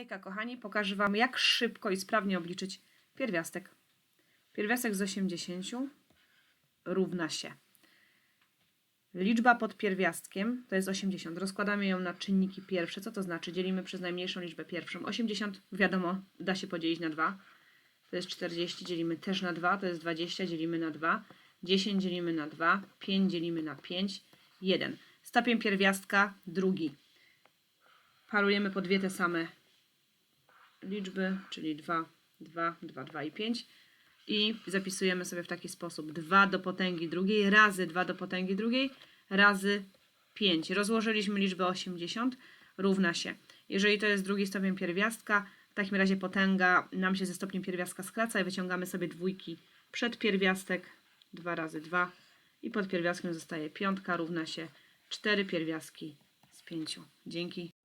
Hejka kochani, pokażę Wam jak szybko i sprawnie obliczyć pierwiastek. Pierwiastek z 80 równa się. Liczba pod pierwiastkiem to jest 80. Rozkładamy ją na czynniki pierwsze. Co to znaczy? Dzielimy przez najmniejszą liczbę pierwszą. 80 wiadomo, da się podzielić na 2. To jest 40, dzielimy też na 2. To jest 20, dzielimy na 2. 10 dzielimy na 2. 5 dzielimy na 5. 1. Stopień pierwiastka drugi. Parujemy po dwie te same liczby, czyli 2, 2, 2, 2 i 5. I zapisujemy sobie w taki sposób 2 do potęgi drugiej razy 2 do potęgi drugiej razy 5. Rozłożyliśmy liczbę 80, równa się. Jeżeli to jest drugi stopień pierwiastka, w takim razie potęga nam się ze stopniem pierwiastka skraca i wyciągamy sobie dwójki przed pierwiastek 2 razy 2 i pod pierwiastkiem zostaje piątka równa się 4 pierwiastki z 5. Dzięki.